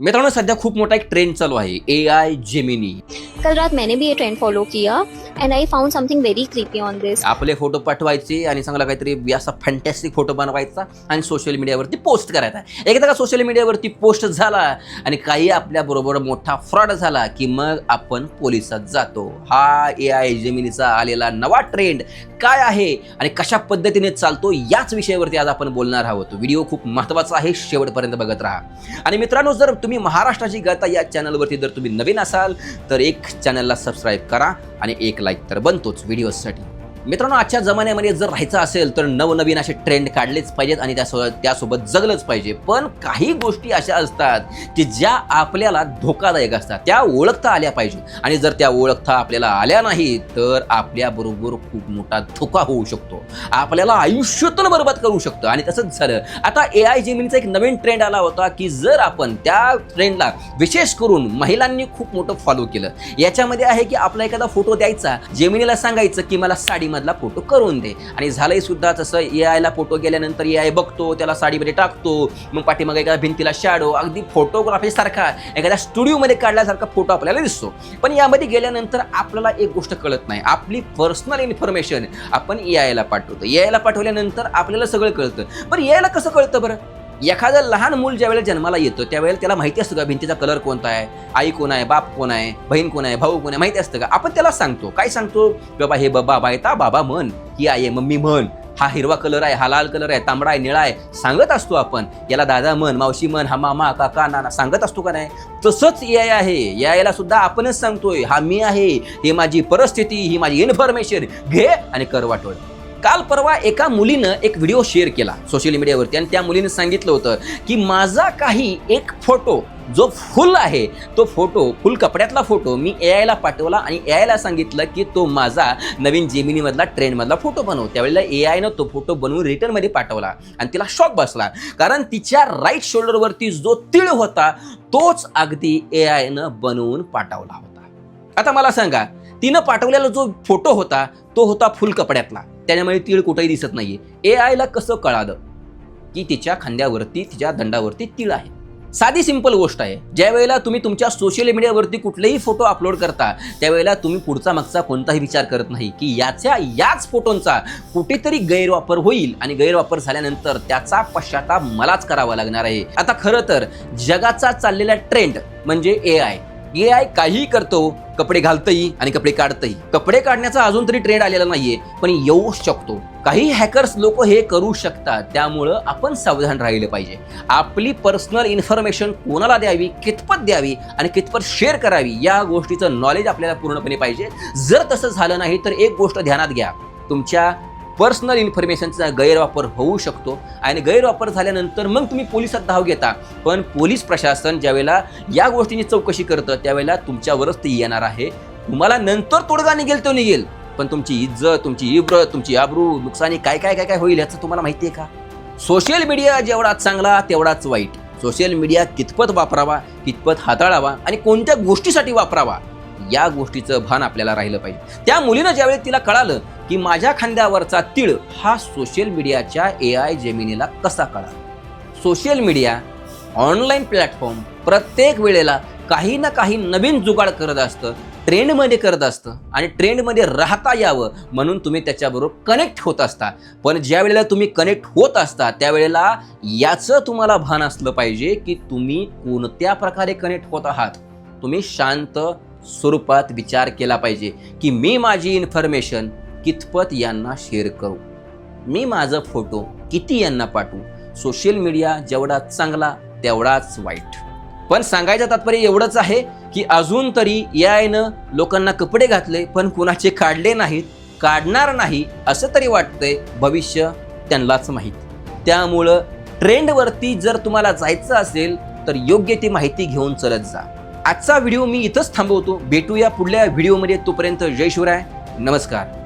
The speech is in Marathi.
मित्रांनो सध्या खूप मोठा एक ट्रेंड चालू आहे. ए आय जेमिनी कल रात मैंने भी ये trend follow KIA. And I found something very creepy on this आपले फोटो पाठवायचे आणि चांगला काहीतरी असा फॅन्टॅस्टिक फोटो बनवायचा आणि सोशल मीडियावरती पोस्ट करायचा. एकदा का सोशल मीडियावरती पोस्ट झाला आणि काही आपल्याबरोबर मोठा फ्रॉड झाला की मग आपण पोलिसात जातो. हा ए आय जमिनीचा आलेला नवा ट्रेंड काय आहे आणि कशा पद्धतीने चालतो याच विषयावरती आज आपण बोलणार आहोत. व्हिडिओ खूप महत्त्वाचा आहे शेवटपर्यंत बघत राहा. आणि मित्रांनो जर तुम्ही महाराष्ट्राची गाता या चॅनलवरती जर तुम्ही नवीन असाल तर एक चॅनलला सबस्क्राईब करा आणि एक लाईक तर बनतोच व्हिडिओसाठी मित्रांनो आजच्या जमान्यामध्ये जर राहायचं असेल तर नवनवीन असे ट्रेंड काढलेच पाहिजेत आणि त्यासोबत त्यासोबत जगलंच पाहिजे. पण काही गोष्टी अशा असतात की ज्या आपल्याला धोकादायक असतात. त्या ओळखता आल्या पाहिजे. आणि जर त्या ओळखता आपल्याला आल्या नाही तर आपल्याबरोबर खूप मोठा धोका होऊ शकतो. आपल्याला आयुष्यातून बरबाद करू शकतो. आणि तसंच झालं. आता ए आय जेमिनीचा एक नवीन ट्रेंड आला होता की जर आपण त्या ट्रेंडला विशेष करून महिलांनी खूप मोठं फॉलो केलं. याच्यामध्ये आहे की आपला एखादा फोटो द्यायचा. जेमिनीला सांगायचं की मला साडी मधला फोटो करून दे. आणि झालंय सुद्धा तसं ए आयला फोटो गेल्यानंतर ए आय बघतो त्याला साडीमध्ये टाकतो मग पाठीमागे एखाद्या भिंतीला शॅडो अगदी फोटोग्राफी सारखा एखाद्या स्टुडिओमध्ये काढल्यासारखा फोटो आपल्याला दिसतो. पण यामध्ये गेल्यानंतर आपल्याला एक गोष्ट कळत नाही. आपली पर्सनल इन्फॉर्मेशन आपण ए आयला पाठवतो. ए आयला पाठवल्यानंतर आपल्याला सगळं कळतं. पण ए आयला कसं कळतं बरं? एखादं लहान मूल ज्यावेळेला जन्माला येतं त्यावेळेला त्याला माहिती असतं का भिंतीचा कलर कोणता आहे आई कोण आहे बाप कोण आहे बहीण कोण आहे भाऊ कोण आहे माहिती असतं का? आपण त्याला सांगतो. काय सांगतो? बाबा हे बाबा बायता बाबा म्हण ही आई आहे मम्मी म्हण हा हिरवा कलर आहे हा लाल कलर आहे तांबडा आहे निळा आहे. सांगत असतो आपण. याला दादा म्हण मावशी म्हण हा मामा काका नाना सांगत असतो का नाही? तसंच ए आय आहे. या आयला सुद्धा आपणच सांगतोय हा मी आहे ही माझी परिस्थिती ही माझी इन्फॉर्मेशन घे आणि कर वाटोळ. काल परवा एका मुलीनं एक व्हिडिओ शेअर केला सोशल मीडियावरती आणि त्या मुलीनं सांगितलं होतं की माझा काही एक फोटो जो फुल आहे तो फोटो फुल कपड्यातला फोटो मी ए आयला पाठवला आणि ए आयला सांगितलं की तो माझा नवीन जेमिनीमधला ट्रेंडमधला फोटो बनव. त्यावेळेला ए आयनं तो फोटो बनवून रिटर्नमध्ये पाठवला आणि तिला शॉक बसला. कारण तिच्या राईट शोल्डरवरती जो तिळ होता तोच अगदी ए आयनं बनवून पाठवला होता. आता मला सांगा तिनं पाठवलेला जो फोटो होता तो होता फुल कपड्यातला. त्याच्यामुळे तीळ कुठेही दिसत नाही आहे ए आयला कसं कळालं? की तिच्या खांद्यावरती तिच्या दंडावरती तीळ आहे. साधी सिंपल गोष्ट आहे. ज्या वेळेला तुम्ही तुमच्या सोशल मीडियावरती कुठलेही फोटो अपलोड करता त्यावेळेला तुम्ही पुढचा मागचा कोणताही विचार करत नाही की याच्या याच फोटोंचा कुठेतरी गैरवापर होईल आणि गैरवापर झाल्यानंतर त्याचा पश्चाताप मलाच करावा लागणार आहे. आता खरं तर जगाचा चाललेला ट्रेंड म्हणजे ए आय ए आय काहीही करतो कपडे घालतही आणि कपडे काढतही. कपडे काढण्याचा अजून तरी ट्रेंड आलेला नाहीये पण येऊ शकतो. काही हॅकर्स लोक हे करू शकतात त्यामुळं आपण सावधान राहिलं पाहिजे. आपली पर्सनल इन्फॉर्मेशन कोणाला द्यावी कितपत द्यावी आणि कितपत शेअर करावी या गोष्टीचं नॉलेज आपल्याला पूर्णपणे पाहिजे. जर तसं झालं नाही तर एक गोष्ट ध्यानात घ्या. तुमच्या पर्सनल इन्फॉर्मेशनचा गैरवापर होऊ शकतो आणि गैरवापर झाल्यानंतर मग तुम्ही पोलिसात धाव घेता. पण पोलीस प्रशासन ज्यावेळेला या गोष्टींची चौकशी करतं त्यावेळेला तुमच्यावरच ते येणार आहे. तुम्हाला नंतर तोडगा निघेल तो निघेल. पण तुमची इज्जत तुमची इब्र तुमची आबरू नुकसानी काय काय काय काय होईल याचं तुम्हाला माहिती आहे का? सोशल मीडिया जेवढा चांगला तेवढाच वाईट. सोशल मीडिया कितपत वापरावा कितपत हाताळावा आणि कोणत्या गोष्टीसाठी वापरावा? या गोष्टीचं भान आपल्याला राहिलं पाहिजे. त्या मुलीनं ज्यावेळी तिला कळालं की माझ्या खांद्यावरचा तीळ हा सोशल मीडियाच्या ए आय जेमिनीला कसा कळाला? सोशल मीडिया ऑनलाईन प्लॅटफॉर्म प्रत्येक वेळेला काही ना काही नवीन जुगाड करत असतं ट्रेंडमध्ये करत असतं आणि ट्रेंडमध्ये राहता यावं म्हणून तुम्ही त्याच्याबरोबर कनेक्ट होत असता. पण ज्या वेळेला तुम्ही कनेक्ट होत असता त्यावेळेला याचं तुम्हाला भान असलं पाहिजे की तुम्ही कोणत्या प्रकारे कनेक्ट होत आहात. तुम्ही शांत स्वरूपात विचार केला पाहिजे की मी माझी इन्फॉर्मेशन कितपत यांना शेअर करू? मी माझं फोटो किती यांना पाठवू? सोशल मीडिया जेवढा चांगला तेवढाच वाईट. पण सांगायचं तात्पर्य एवढंच आहे की अजून तरी यायनं लोकांना कपडे घातले पण कुणाचे काढले नाहीत काढणार नाही असं तरी वाटतंय भविष्य त्यांनाच माहीत. त्यामुळं ट्रेंडवरती जर तुम्हाला जायचं असेल तर योग्य ती माहिती घेऊन चलत जा. आजचा व्हिडिओ मी इथंच थांबवतो. भेटूया पुढल्या व्हिडिओमध्ये. तोपर्यंत जय शिवराय. नमस्कार.